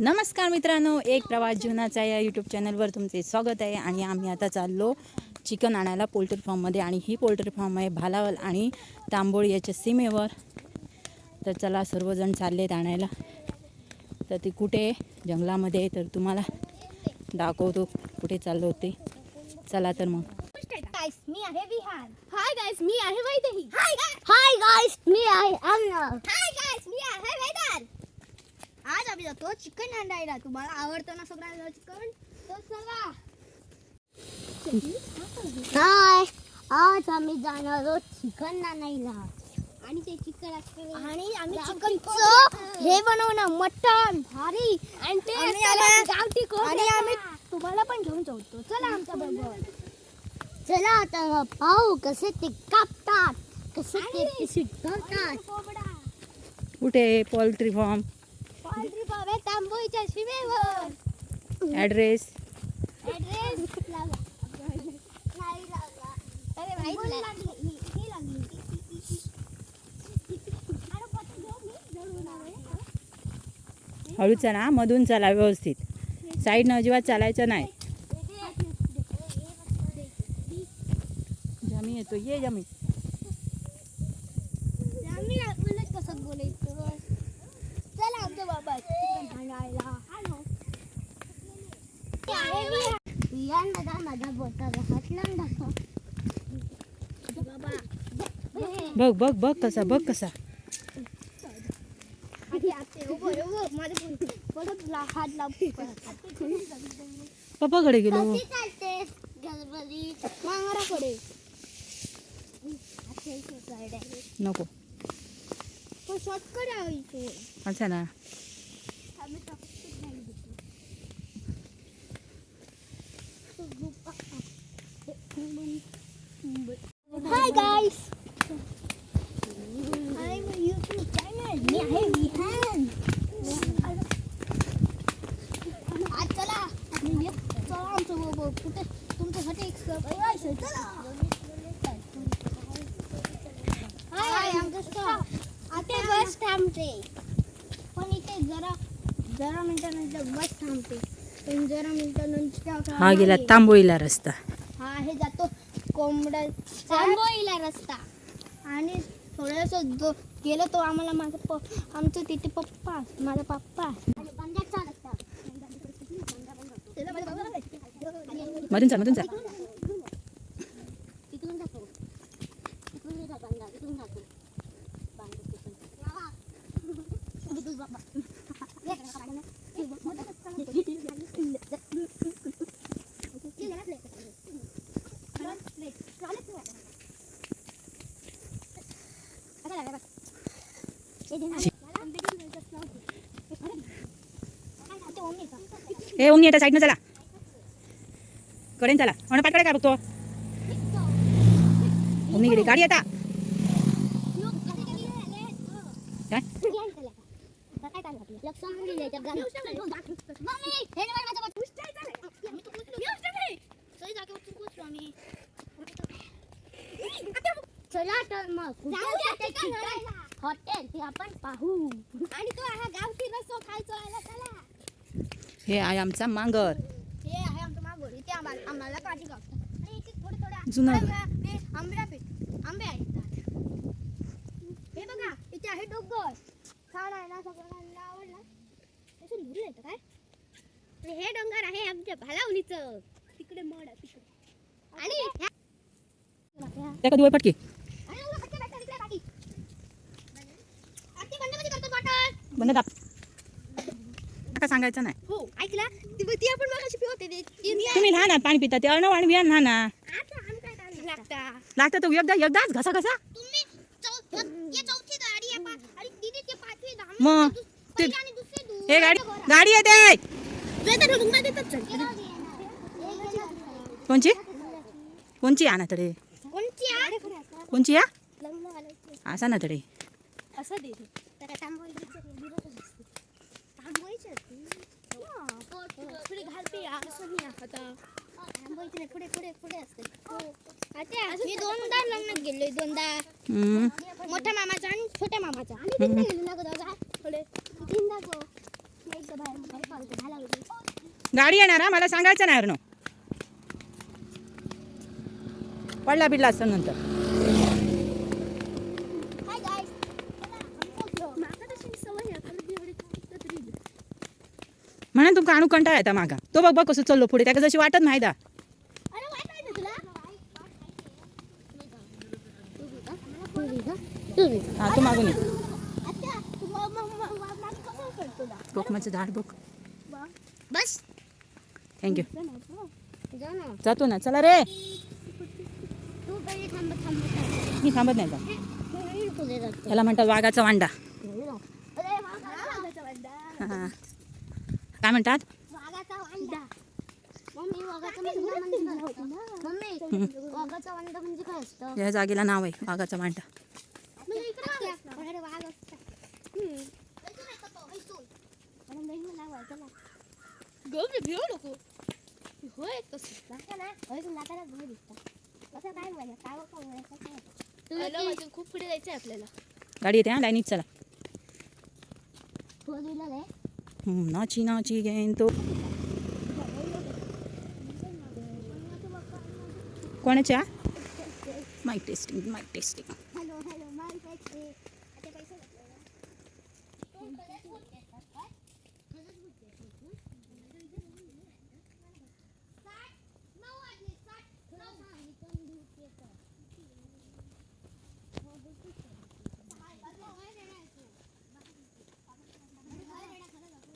नमस्कार मित्रांनो एक प्रवास जीवनाचा या यूट्यूब चॅनलवर तुमचे स्वागत आहे. आणि आम्ही आता चाललो चिकन आणायला पोल्ट्री फार्ममध्ये आणि ही पोल्ट्री फार्म आहे भालावल आणि तांबोळी याच्या सीमेवर. तर चला सर्वजण चाललेत आणायला. तर ती कुठे आहे? जंगलामध्ये आहे. तर तुम्हाला दाखवतो कुठे चाललो होते चला तर मग. गाइस मी आहे विहान हाय गाइस मी आहे वैदेही. हाय हाय गाइस मी आहे अमर हाय गाइस मी आहे वेदांत आज आम्ही जातो चिकन आणायला. तुम्हाला आवडतं ना सगळ्यांना चिकन? तर चला. हाय. आज आम्ही जाणार आहोत चिकन आणायला. आणि ते चिकन आणि आम्ही चिकनचं हे बनवणार मटन भारी. आणि ते गावठी आणि आम्ही तुम्हाला पण घेऊन जातो चला आमच्या बरोबर चला आता पाहू कसे ते कापतात कसे ते पिसीट करतात कुठे पोल्ट्री फार्म पांढरी बाबा ॲड्रेस ऍड्रेस नाही अरे माहीत लागली ही लागली अरे पटकन घेऊ मी जळून हळू चला मधून चला व्यवस्थित. साईडनं अजिबात चालायचं नाही. जमी येतो ये जमी आम्ही आपणच कसं बोलायचं चला आमचं बाबा चिकन आणायला आणू विहान दादा माझा बोटाला हात लावून दाखव बाबा बघ बघ बघ कसा बघ कसा. पप्पाकडे गेलो. नको. अच्छा ना Hi guys. I'm a YouTube channel. मी आहे विहान. आज चला आपण एक चला आमचं बरोबर कुठे तुमच्यासाठी एक सरप्राईज आहे चला हाय आमचं स्टॉप आता बस थांबते. पण इथे जरा जरा मिनिटानंतर बस थांबते. पण जरा मिनिटानंतर हा गेला तांबोळीला रस्ता. हा हे जातो कोंबडा तांबोळीला रस्ता. आणि थोडंसं जो गेलो तो आम्हाला माझा प आमचं तिथे पप्पा माझा पप्पा मधून चाल मधून चाल तिकडून जातो तिकडून जा बंदा तिकडून जातो ए ओंगी येता साईडनं चला. कडेन चला. म्हणून पाठकडे काय बघतो? ओंगी गेली गाडी येता काय? चला तर मग हॉटेल ते आपण पाहू आणि तो हा गावठी रस्ता खायचो आला चला हे आहे आमचा मांगर हे आहे आमचं मागोर इथे आम्हाला आम्हाला काळजी गावतात आणि इथे थोडे थोडे जुनं. आंबे- हे आंबे आहे आंबे आहेत हे बघा इथे आहे डोंगर छान आहे ना सगळ्यांना आवडला. त्याचं येतं काय? आणि हे डोंगर आहे आमच्या भालावलीचं. तिकडे मड आहे तिकडे. आणि त्या कधी पटकी? बंद का सांगायचं नाही. हो. ऐकला? ती ती आपण मगाशी पिवते तुम्ही लहान आहात पाणी पिता. ते अर्णव आणि बियाण लहान आहात. आता आम्ही काय करायला लागता. लागतं तो एकदा एकदाच घसा घसा. तुम्ही चौ- चौथी गाडी आहे पा- आणि दीदी ते पाचवी दहावी मग ते हे गाडी गाडी येते चल. कोणची? कोणची आणा तडे? कोणची या. असा ना तडे. हा. दोनदा लग्नात गेलोय दोनदा. मोठ्या मामाचा आणि छोट्या मामाचा आम्ही तिकडे गेलो ना गं दादा. थोडे तीनदा गो. एकदा बाहेर बाहेर गाडी येणार हा मला सांगायचं नाही अर्णव पडला बिडला असतं नंतर म्हणून तुमका आणू कंटाळा येता मागा तो बघ बघ कसं चाललो पुढे त्याका जशी वाटत नाही दा हा तू मागून? कोकमाचं झाड बघ बस थँक्यू जातो ना चला रे. तू पहिले थांब थांब थांब मी थांबत नाही का त्याला म्हणतात वाघाचा वांडा. अरे वाघाचा वांडा हा. काय म्हणतात? वाघाचा वांडा मम्मी वाघाचा वांडा म्हणजे मम्मी वाघाचा वांडा काय असतं? या जागेला नाव आहे वाघाचा वांडा म्हणजे इकडे वाघ असतात. माझ्याकडे वाघ असतात. हम्म. मला नाही मला वाचायला. होय तसं. नका. होय, तुला नका ना, होय दिसतं. कसं. तुला ती खूप पुढे जायचं आपल्याला गाडी येते हा लाईनीत चला four wheeler आहे. हम्म, नाची नाची गेन तो कोणाच्या mic testing mic testing hello hello माल पैसे आता पैसे घेतले ना? दोन पैसे घेतले का? काय? खरंच घेतले का? साठ? नऊ वाजले, साठ. नऊ झाली, दोन दिवस येतं. हो, बिलकुल सर. सहा वाजले, होय रे, नाही तू. होय रे, खरं जातो.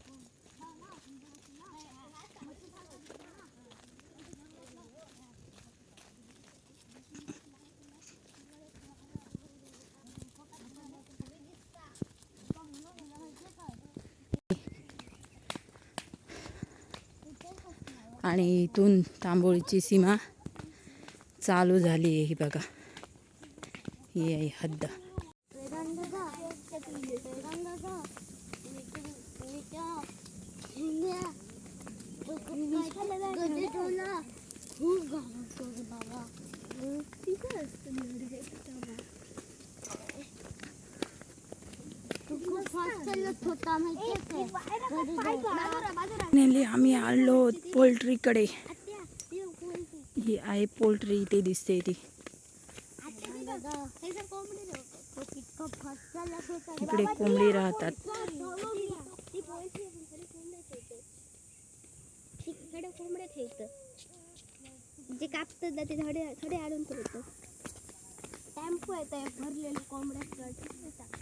हो ना, आणि इथून तांबोळीची सीमा चालू झाली आहे ही बघा. ही आहे हद्द. खूप फास्ट चालत होता माहितीये नेली आम्ही आलो पोल्ट्रीकडे. ही आहे पोल्ट्री ते दिसते ती. इकडे कोंबडी राहतात. तिकडे कोंबडे ठेवतं जे कापतात ना ते थोडे थोडे आणून ठेवतो टेम्पो येत आहे भरलेले कोंबड्या.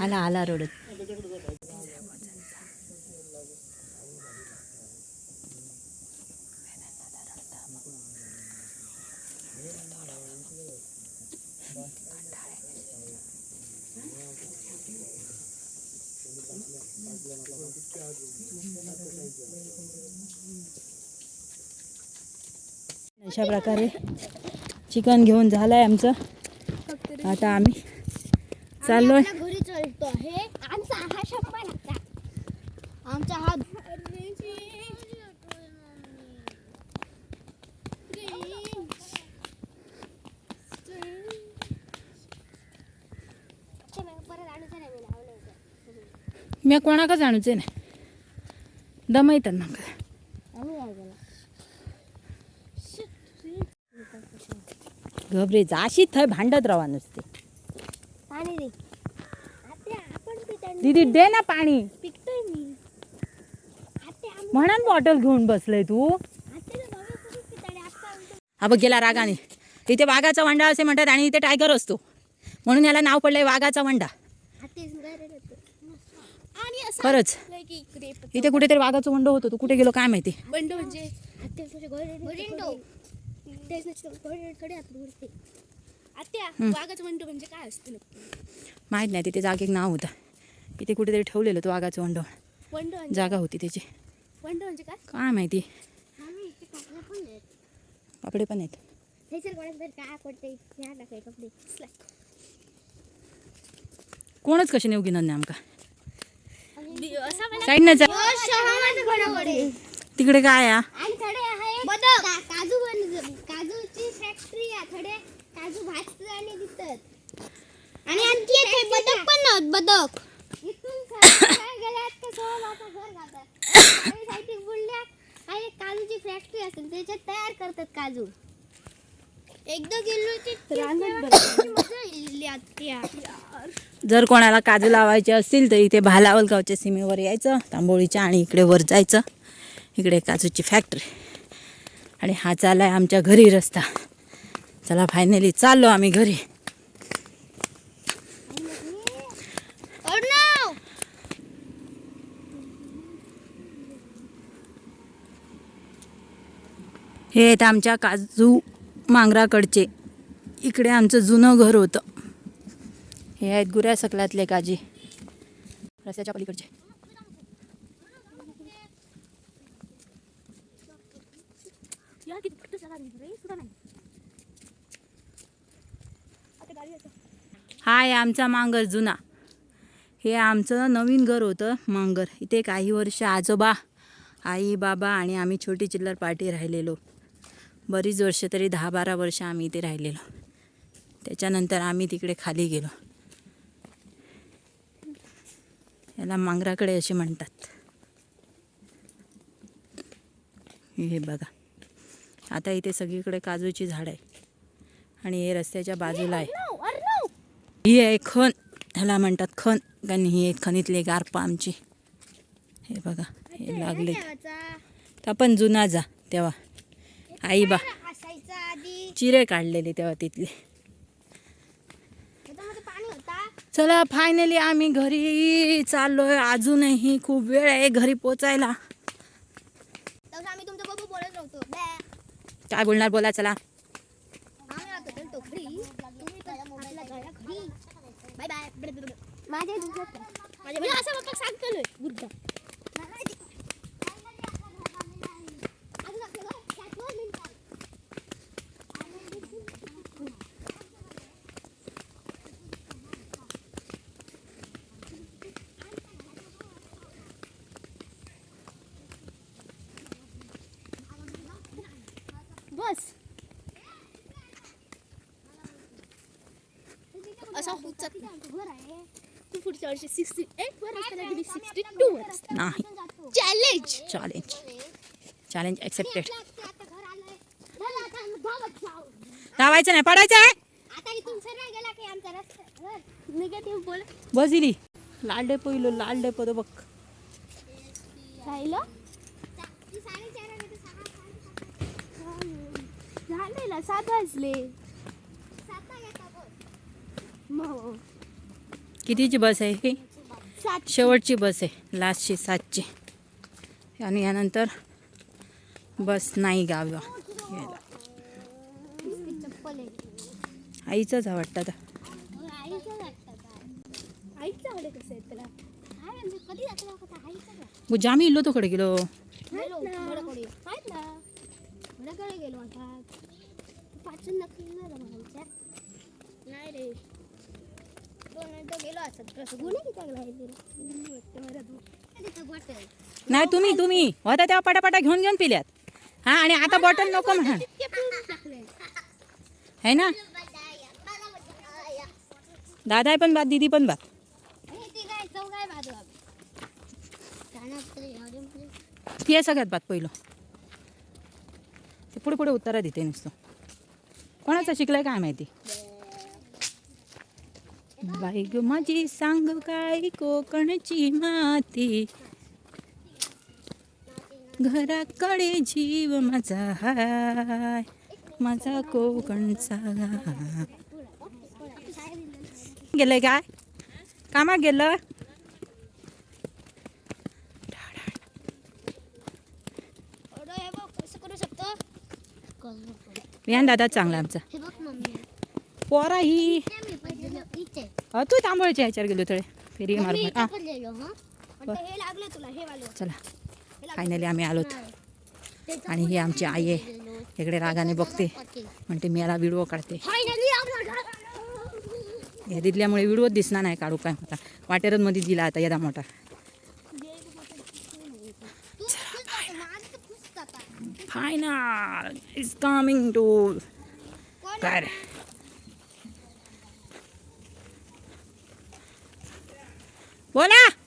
आला आला अशा प्रकारे चिकन घेऊन झालंय आमचं. आता आम्ही चाललोय. हे आमचा हा हा होतं. मी कोणाकच आणूचे नाही. दम येतात केलं घबरे जाशी थंय भांडत राहा नुसते. दीदी दे ना पाणी. म्हणून बॉटल घेऊन बसलय तू. ना हा बघ गेला रागाने. इथे वाघाचा वंडा असे म्हणतात आणि इथे टायगर असतो. म्हणून याला नाव पडलंय वाघाचा वंडा. खरंच. की इकडे इथे कुठेतरी वाघाचं वंड होतं तू कुठे गेलो काय माहिती? बंड म्हणजे आत्या वाघाचं बंड म्हणजे काय असतं नक्की? माहीत नाही तिथे जागेक नाव होतं. इथे कुठेतरी ठेवलेलं तो वाघाचं वंड. बंड म्हणजे? जागा होती त्याची. बंड म्हणजे काय? काय माहिती? कपडे पण आहेत. कपडे पण आहेत. सर कोणाच कशी नेऊ घेणार नाही आमका? साईडनं आणि तिकडे काय काजू बन काजूची फॅक्टरी आहे. थोडे काजू भाजतात आणि दिसतात. आणि आणखी एक आहे बदक पण नव्हत बदक. काजूची फॅक्टरी असेल त्याच्यात तयार करतात काजू. एकदा गेलो जर कोणाला काजू लावायचे असतील तर इथे भालावलगावच्या सीमेवर यायचं तांबोळीच्या आणि इकडे वर जायचं. इकडे काजूची फॅक्टरी आणि हा चालला आहे आमच्या घरी रस्ता. चला फायनली चाललो आम्ही घरी. हे आहेत आमच्या काजू मांगराकडचे. इकडे आमचं जुनं घर होतं. हे आहेत गुऱ्या सकलातले काजी. रस्त्याच्या पलीकडचे. या किती फक्त चला रे सुद्धा नाही आता गाडी येते हा आहे आमचा मांगर जुना. हे आमचं नवीन घर होतं मांगर. इथे काही वर्ष आजोबा आई बाबा आणि आम्ही छोटी चिल्लर पार्टी राहिलेलो. बरीच वर्ष तरी दहा बारा वर्ष आम्ही इथे राहिलेलो. त्याच्यानंतर आम्ही तिकडे खाली गेलो. याला मांगराकडे असे म्हणतात. हे बघा. आता इथे सगळीकडे काजूची झाड आहे आणि हे रस्त्याच्या बाजूला आहे. ही आहे खण. ह्याला म्हणतात खण. कारण ही खणीतली गारपा आमची. हे बघा. हे लागले तर आपण जुना जा तेव्हा. आई बा चिरे काढलेले तेव्हा तिथले त्याच्यामध्ये पाणी होता चला फायनली आम्ही घरी चाललोय अजूनही खूप वेळ आहे घरी पोचायला. काय बोलणार बोला चला आम्ही आता गेलतो घरी तुम्ही पण आपल्या घरा घरी बाय बाय माझ्या माझ्या मी असं बघा सांगतोय बुद्ध बस असा उचत तू पुढच्या वर्षी सिक्स्टी एट वर असताना गेली सिक्स्टी टू वर नाही. चॅलेंज चॅलेंज चॅलेंज ॲक्सेप्टेड धावायचं नाही पडायचं आहे. आता इथून सरळ गेला की आमचा रस्ता निगेटिव्ह बोल बसिली लाल पहिलो लाल डेपो बघ. राहिलं? झाले ना सात वाजले. कितीची बस आहे ही? शेवटची बस आहे लास्टची सातची. आणि यानंतर बस नाही गाव. यायला. आईचंच आहे वाटतं आता. म्हणजे गुजामी इल्लो तोकडे गेलो. गेलो घोड्याकडे आहेत ना घोड्याकडे गेलो आता पाचन नक्की नाही तुम्ही तुम्ही. होता तेव्हा पटापटा घेऊन घेऊन पिल्यात. हा आणि आता बॉटल नको म्हणा. है ना? दादा आहे पण बात दीदी पण बात. ती आहे सगळ्यात बात पहिलं. ते पुढे पुढे उत्तरा देते नुसतं. कोणाचं शिकलंय काय माहिती? बाई ग माझी सांग काय कोकणची माती? घराकडे जीव माझा हाय माझा कोकणचा गेलंय काय? कामा गेलं? या दादा चांगला आमचा. पोरा ही तू तांबोळच्या ह्याच्यावर गेलो थोडे फेरी मार चला. फायनली आम्ही आलोत आणि ही आमची आई आहे. इकडे रागाने बघते. म्हणते मी याला व्हिडिओ काढते दिदल्यामुळे व्हिडिओ दिसणार नाही काढू काय होता वाटेरच मध्ये दिला आता यदा मोठा. फायनल इज कमिंग टू काय Bola!